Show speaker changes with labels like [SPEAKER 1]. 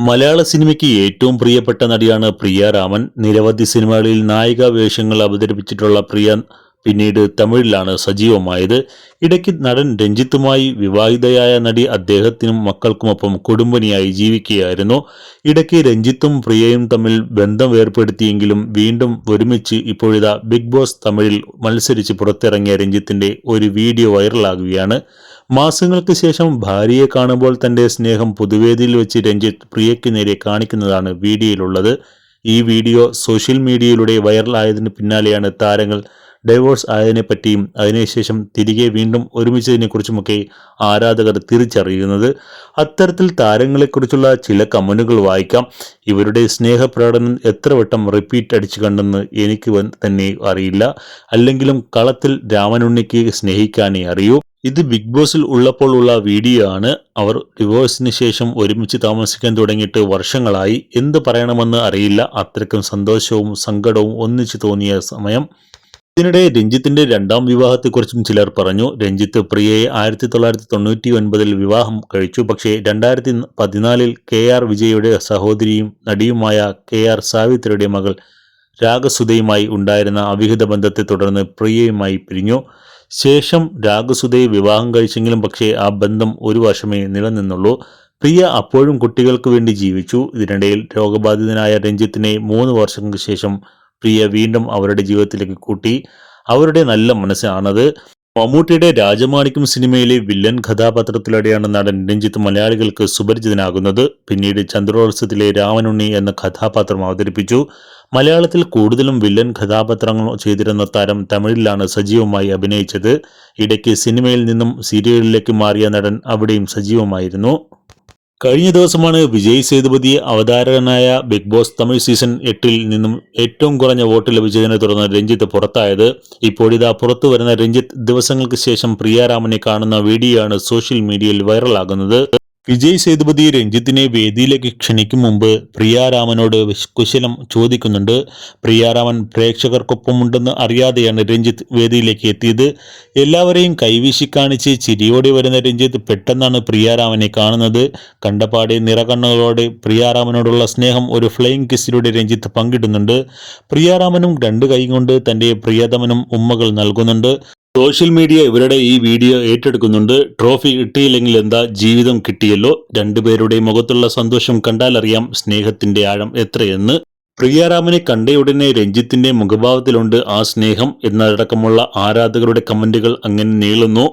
[SPEAKER 1] മലയാള സിനിമയ്ക്ക് ഏറ്റവും പ്രിയപ്പെട്ട നടിയാണ് പ്രിയ രാമൻ. നിരവധി സിനിമകളിൽ നായിക വേഷങ്ങൾ അവതരിപ്പിച്ചിട്ടുള്ള പ്രിയ പിന്നീട് തമിഴിലാണ് സജീവമായത്. ഇടയ്ക്ക് നടൻ രഞ്ജിത്തുമായി വിവാഹിതയായ നടി അദ്ദേഹത്തിനും മക്കൾക്കുമൊപ്പം കുടുംബനിയായി ജീവിക്കുകയായിരുന്നു. ഇടയ്ക്ക് രഞ്ജിത്തും പ്രിയയും തമ്മിൽ ബന്ധം ഏർപ്പെടുത്തിയെങ്കിലും വീണ്ടും ഒരുമിച്ച് ഇപ്പോഴിതാ ബിഗ് ബോസ് തമിഴിൽ മത്സരിച്ച് പുറത്തിറങ്ങിയ രഞ്ജിത്തിന്റെ ഒരു വീഡിയോ വൈറലാകുകയാണ്. മാസങ്ങൾക്ക് ശേഷം ഭാര്യയെ കാണുമ്പോൾ തന്റെ സ്നേഹം പൊതുവേദിയിൽ വെച്ച് രഞ്ജിത്ത് പ്രിയയ്ക്ക് നേരെ കാണിക്കുന്നതാണ് വീഡിയോയിലുള്ളത്. ഈ വീഡിയോ സോഷ്യൽ മീഡിയയിലൂടെ വൈറലായതിന് പിന്നാലെയാണ് താരങ്ങൾ ഡൈവോഴ്സ് ആയതിനെപ്പറ്റിയും അതിനുശേഷം തിരികെ വീണ്ടും ഒരുമിച്ചതിനെക്കുറിച്ചുമൊക്കെ ആരാധകർ തിരിച്ചറിയുന്നത്. അത്തരത്തിൽ താരങ്ങളെക്കുറിച്ചുള്ള ചില കമനുകൾ വായിക്കാം. ഇവരുടെ സ്നേഹപ്രകടനം എത്ര വട്ടം റിപ്പീറ്റ് അടിച്ചു കണ്ടെന്ന് എനിക്ക് തന്നെ അറിയില്ല. അല്ലെങ്കിലും കളത്തിൽ രാമനുണ്ണിക്ക് സ്നേഹിക്കാനേ അറിയൂ. ഇത് ബിഗ് ബോസിൽ ഉള്ളപ്പോൾ ഉള്ള വീഡിയോ ആണ്. അവർ ഡിവോഴ്സിന് ശേഷം ഒരുമിച്ച് താമസിക്കാൻ തുടങ്ങിയിട്ട് വർഷങ്ങളായി. എന്ത് പറയണമെന്ന് അറിയില്ല. അത്രയ്ക്കും സന്തോഷവും സങ്കടവും ഒന്നിച്ചു തോന്നിയ സമയം. ഇതിനിടെ രഞ്ജിത്തിന്റെ രണ്ടാം വിവാഹത്തെക്കുറിച്ചും ചിലർ പറഞ്ഞു. രഞ്ജിത്ത് പ്രിയയെ ആയിരത്തി തൊള്ളായിരത്തി തൊണ്ണൂറ്റി ഒൻപതിൽ വിവാഹം കഴിച്ചു. പക്ഷേ രണ്ടായിരത്തി പതിനാലിൽ കെ ആർ വിജയുടെ സഹോദരിയും നടിയുമായ കെ ആർ സാവിത്രിയുടെ മകൾ രാഗസുധയുമായി ഉണ്ടായിരുന്ന അവിഹിത ബന്ധത്തെ തുടർന്ന് പ്രിയയുമായി പിരിഞ്ഞു. ശേഷം രാഗസുധയെ വിവാഹം കഴിച്ചെങ്കിലും പക്ഷേ ആ ബന്ധം ഒരു വർഷമേ നിലനിന്നുള്ളൂ. പ്രിയ അപ്പോഴും കുട്ടികൾക്ക് വേണ്ടി ജീവിച്ചു. ഇതിനിടയിൽ രോഗബാധിതനായ രഞ്ജിത്തിനെ മൂന്ന് വർഷങ്ങൾക്ക് ശേഷം പ്രിയ വീണ്ടും അവരുടെ ജീവിതത്തിലേക്ക് കൂട്ടി. അവരുടെ നല്ല മനസ്സാണത്. മമ്മൂട്ടിയുടെ രാജമാണിക്യം സിനിമയിലെ വില്ലൻ കഥാപാത്രത്തിലൂടെയാണ് നടൻ രഞ്ജിത്ത് മലയാളികൾക്ക് സുപരിചിതനാകുന്നത്. പിന്നീട് ചന്ദ്രോത്സവത്തിലെ രാമനുണ്ണി എന്ന കഥാപാത്രം അവതരിപ്പിച്ചു. മലയാളത്തിൽ കൂടുതലും വില്ലൻ കഥാപാത്രങ്ങൾ ചെയ്തിരുന്ന താരം തമിഴിലാണ് സജീവമായി അഭിനയിച്ചത്. ഇടയ്ക്ക് സിനിമയിൽ നിന്നും സീരിയലിലേക്ക് മാറിയ നടൻ അവിടെയും സജീവമായിരുന്നു. കഴിഞ്ഞ ദിവസമാണ് വിജയ് സേതുപതി അവതാരകനായ ബിഗ് ബോസ് തമിഴ് സീസൺ എട്ടിൽ നിന്നും ഏറ്റവും കുറഞ്ഞ വോട്ട് ലഭിച്ചതിനെ തുടർന്ന് രഞ്ജിത്ത് പുറത്തായത്. ഇപ്പോഴിതാ പുറത്തു വരുന്ന രഞ്ജിത്ത് ദിവസങ്ങൾക്ക് ശേഷം പ്രിയാരാമനെ കാണുന്ന വീഡിയോ ആണ് സോഷ്യൽ മീഡിയയിൽ വൈറലാകുന്നത്. വിജയ് സേതുപതി രഞ്ജിത്തിനെ വേദിയിലേക്ക് ക്ഷണിക്കും മുമ്പ് പ്രിയാരാമനോട് കുശലം ചോദിക്കുന്നുണ്ട്. പ്രിയാരാമൻ പ്രേക്ഷകർക്കൊപ്പമുണ്ടെന്ന് അറിയാതെയാണ് രഞ്ജിത്ത് വേദിയിലേക്ക് എത്തിയത്. എല്ലാവരെയും കൈവീശി കാണിച്ച് ചിരിയോടെ വരുന്ന രഞ്ജിത്ത് പെട്ടെന്നാണ് പ്രിയാരാമനെ കാണുന്നത്. കണ്ടപാടെ നിറകണ്ണുകളോടെ പ്രിയാരാമനോടുള്ള സ്നേഹം ഒരു ഫ്ലൈയിങ് കിസിലൂടെ രഞ്ജിത്ത് പങ്കിടുന്നുണ്ട്. പ്രിയാരാമനും രണ്ട് കൈ കൊണ്ട് തന്റെ പ്രിയതമനും ഉമ്മകൾ നൽകുന്നുണ്ട്. സോഷ്യൽ മീഡിയ ഇവരുടെ ഈ വീഡിയോ ഏറ്റെടുക്കുന്നുണ്ട്. ട്രോഫി കിട്ടിയില്ലെങ്കിൽ എന്താ ജീവിതം കിട്ടിയല്ലോ? രണ്ടുപേരുടെ മുഖത്തുള്ള സന്തോഷം കണ്ടാൽ അറിയാം സ്നേഹത്തിന്റെ ആഴം എത്രയെന്ന്. പ്രിയാരാമനെ കണ്ടയുടനെ രഞ്ജിത്തിന്റെ മുഖഭാവത്തിലുണ്ട് ആ സ്നേഹം. എന്നതടക്കമുള്ള ആരാധകരുടെ കമന്റുകൾ അങ്ങനെ നീളുന്നു.